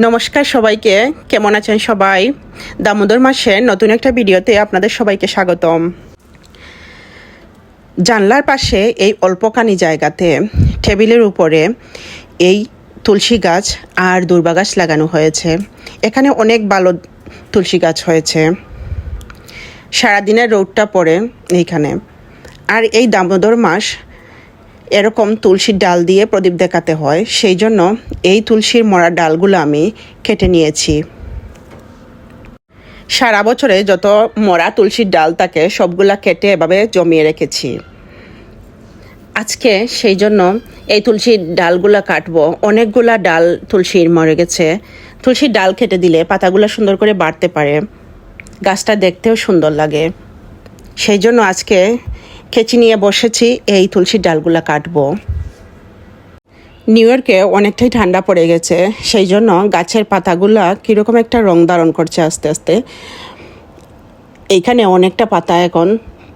নমস্কার সবাইকে, কেমন আছেন সবাই? দামোদর মাসের নতুন একটা ভিডিওতে আপনাদের সবাইকে স্বাগতম। জানলার পাশে এই অল্পখানি জায়গাতে, টেবিলের উপরে এই তুলসী গাছ আর দুর্বা গাছ লাগানো হয়েছে। এখানে অনেক ভালো তুলসী গাছ হয়েছে। সারাদিনের রোডটা পড়ে এইখানে। আর এই দামোদর মাস এরকম তুলসীর ডাল দিয়ে প্রদীপ দেখাতে হয়। সেই জন্য এই তুলসীর মরা ডালগুলো আমি কেটে নিয়েছি। সারা বছরে যত মরা তুলসীর ডাল থাকে, সবগুলা কেটে এভাবে জমিয়ে রেখেছি। আজকে সেই জন্য এই তুলসীর ডালগুলা কাটবো। অনেকগুলা ডাল তুলসীর মরে গেছে। তুলসীর ডাল কেটে দিলে পাতাগুলো সুন্দর করে বাড়তে পারে। গাছটা দেখতেও সুন্দর লাগে। সেই জন্য আজকে কেচি নিয়ে বসেছি, এই তুলসীর ডালগুলা কাটবো। নিউ ইয়র্কে অনেকটাই ঠান্ডা পড়ে গেছে, সেই জন্য গাছের পাতাগুলা কীরকম একটা রং ধারণ করছে আস্তে আস্তে। এইখানে অনেকটা পাতা এখন,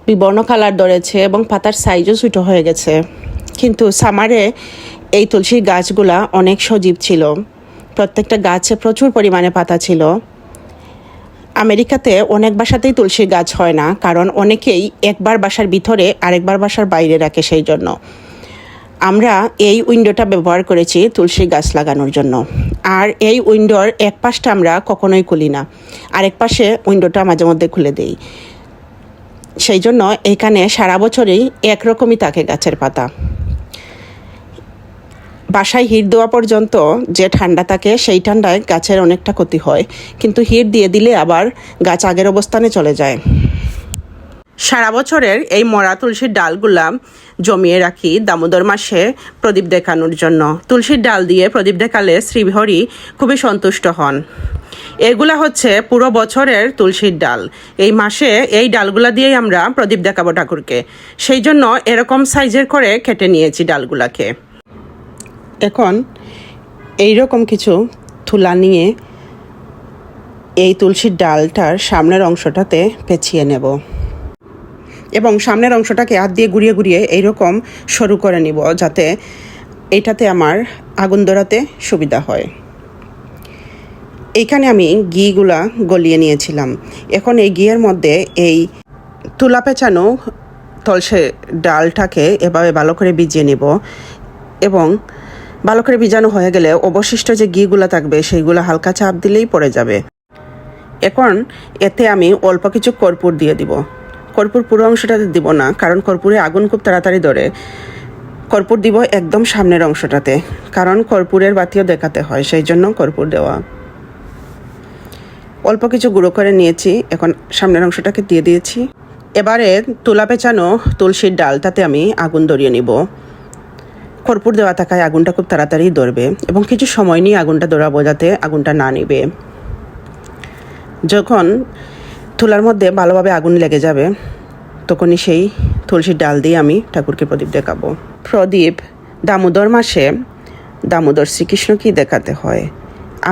বিবর্ণ কালার ধরেছে এবং পাতার সাইজও ছোটো হয়ে গেছে। কিন্তু সামারে এই তুলসীর গাছগুলা অনেক সজীব ছিল। প্রত্যেকটা গাছে প্রচুর পরিমাণে পাতা ছিল। আমেরিকাতে অনেক বাসাতেই তুলসীর গাছ হয় না, কারণ অনেকেই একবার বাসার ভিতরে আরেকবার বাসার বাইরে রাখে সেই জন্য। আমরা এই উইন্ডোটা ব্যবহার করেছি তুলসী গাছ লাগানোর জন্য। আর এই উইন্ডোর এক পাশটা আমরা কখনোই খুলি না, আরেক পাশে উইন্ডোটা মাঝে মধ্যে খুলে দেই। সেই জন্য এখানে সারা বছরই একরকমই থাকে গাছের পাতা। বাসায় হিট দেওয়া পর্যন্ত যে ঠান্ডা থাকে সেই ঠান্ডায় গাছের অনেকটা ক্ষতি হয়। কিন্তু হিট দিয়ে দিলে আবার গাছ আগের অবস্থানে চলে যায়। সারা বছরের এই মরা তুলসীর ডালগুলা জমিয়ে রাখি দামোদর মাসে প্রদীপ দেখানোর জন্য। তুলসীর ডাল দিয়ে প্রদীপ দেখালে শ্রীহরি খুবই সন্তুষ্ট হন। এগুলা হচ্ছে পুরো বছরের তুলসীর ডাল। এই মাসে এই ডালগুলা দিয়েই আমরা প্রদীপ দেখাবো ঠাকুরকে। সেই জন্য এরকম সাইজের করে কেটে নিয়েছি ডালগুলাকে। এখন এই রকম কিছু তুলা নিয়ে এই তুলসীর ডালটার সামনের অংশটাতে পেঁচিয়ে নেব। এবং সামনের অংশটাকে হাত দিয়ে ঘুরিয়ে ঘুরিয়ে এইরকম সরু করে নিব যাতে এইটাতে আমার আগুন ধরাতে সুবিধা হয়। এইখানে আমি ঘিগুলা গলিয়ে নিয়েছিলাম। এখন এই ঘিয়ের মধ্যে এই তুলা পেঁচানো তলসে ডালটাকে এভাবে ভালো করে ভিজিয়ে নেব এবং ভালো করে ভিজানো হয়ে গেলে অবশিষ্ট যে ঘিগুলো থাকবে, সেইগুলো হালকা চাপ দিলেই পড়ে যাবে। এখন এতে আমি অল্প কিছু কর্পূর দিয়ে দিব। কর্পূর পুরো অংশটাতে দিব না, কারণ কর্পূরে আগুন খুব তাড়াতাড়ি ধরে। কর্পূর দিব একদম সামনের অংশটাতে, কারণ কর্পূরের বাতিও দেখাতে হয়, সেই জন্য কর্পূর দেওয়া। অল্প কিছু গুঁড়ো করে নিয়েছি, এখন সামনের অংশটাকে দিয়ে দিয়েছি। এবারে তুলা পেঁচানো তুলসীর ডালটাতে আমি আগুন ধরিয়ে নিব। কর্পূর দেওয়া থাকায় আগুনটা খুব তাড়াতাড়ি ধরবে এবং কিছু সময় নিয়ে আগুনটা ধরাবো যাতে আগুনটা না নিবে। যখন তুলার মধ্যে ভালোভাবে আগুন লেগে যাবে, তখনই সেই তুলসীর ডাল দিয়ে আমি ঠাকুরকে প্রদীপ দেখাবো। প্রদীপ, দামোদর মাসে দামোদর শ্রীকৃষ্ণকেই দেখাতে হয়।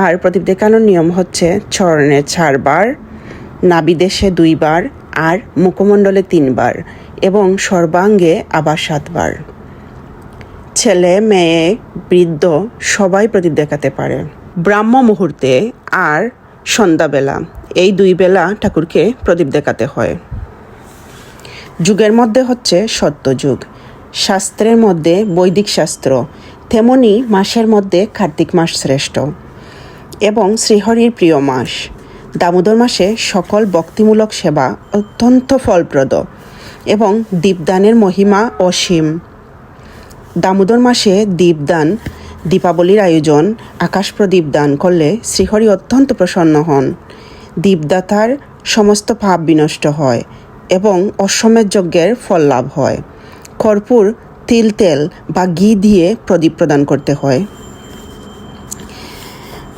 আর প্রদীপ দেখানোর নিয়ম হচ্ছে চরণে চারবার, নাবিদেশে দুইবার, আর মুখমণ্ডলে তিনবার এবং সর্বাঙ্গে আবার সাতবার। ছেলে, মেয়ে, বৃদ্ধ সবাই প্রদীপ দেখাতে পারে। ব্রাহ্ম মুহূর্তে আর সন্ধ্যাবেলা এই দুই বেলা ঠাকুরকে প্রদীপ দেখাতে হয়। যুগের মধ্যে হচ্ছে সত্যযুগ। শাস্ত্রের মধ্যে বৈদিক শাস্ত্র, তেমনি মাসের মধ্যে কার্তিক মাস শ্রেষ্ঠ এবং শ্রীহরির প্রিয় মাস। দামোদর মাসে সকল ভক্তিমূলক সেবা অত্যন্ত ফলপ্রদ এবং দীপদানের মহিমা অসীম। দামোদর মাসে দীপদান, দীপাবলির আয়োজন, আকাশ প্রদীপ দান করলে শ্রীহরি অত্যন্ত প্রসন্ন হন। দীপদাতার সমস্ত পাপ বিনষ্ট হয় এবং অশ্বমেধ যজ্ঞের ফল লাভ হয়। কর্পূর, তিল তেল বা ঘি দিয়ে প্রদীপ প্রদান করতে হয়।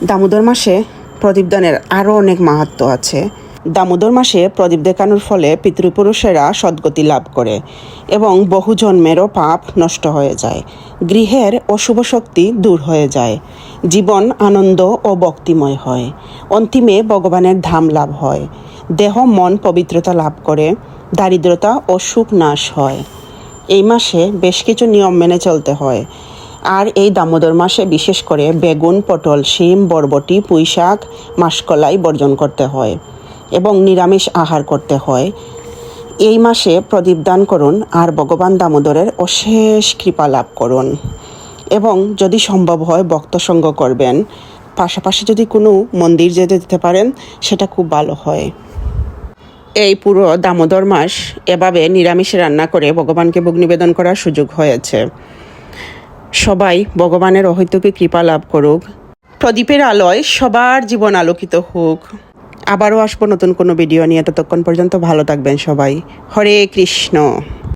দামোদর মাসে প্রদীপদানের আরও অনেক মাহাত্ম আছে। দামোদর মাসে প্রদীপ দেখানোর ফলে পিতৃপুরুষেরা সদ্গতি লাভ করে এবং বহু জন্মেরও পাপ নষ্ট হয়ে যায়। গৃহের অশুভ শক্তি দূর হয়ে যায়। জীবন আনন্দ ও ভক্তিময় হয়। অন্তিমে ভগবানের ধাম লাভ হয়। দেহ, মন পবিত্রতা লাভ করে। দারিদ্রতা ও সুখ নাশ হয়। এই মাসে বেশ কিছু নিয়ম মেনে চলতে হয়। আর এই দামোদর মাসে বিশেষ করে বেগুন, পটল, শিম, বরবটি পুঁই শাক মাসকলাই বর্জন করতে হয়। এবং নিরামিষ আহার করতে হয়। এই মাসে প্রদীপ দান করুন আর ভগবান দামোদরের অশেষ কৃপা লাভ করুন। এবং যদি সম্ভব হয় ভক্ত সঙ্গ করবেন। পাশাপাশি যদি কোনো মন্দির যেতে দিতে পারেন, সেটা খুব ভালো হয়। এই পুরো দামোদর মাস এভাবে নিরামিষ রান্না করে ভগবানকে ভোগ নিবেদন করার সুযোগ হয়েছে। সবাই ভগবানের অহৈতুকী কৃপা লাভ করুক। প্রদীপের আলোয় সবার জীবন আলোকিত হোক। আবারও আসব নতুন কোনো ভিডিও নিয়ে। ততক্ষণ পর্যন্ত ভালো থাকবেন সবাই। হরে কৃষ্ণ।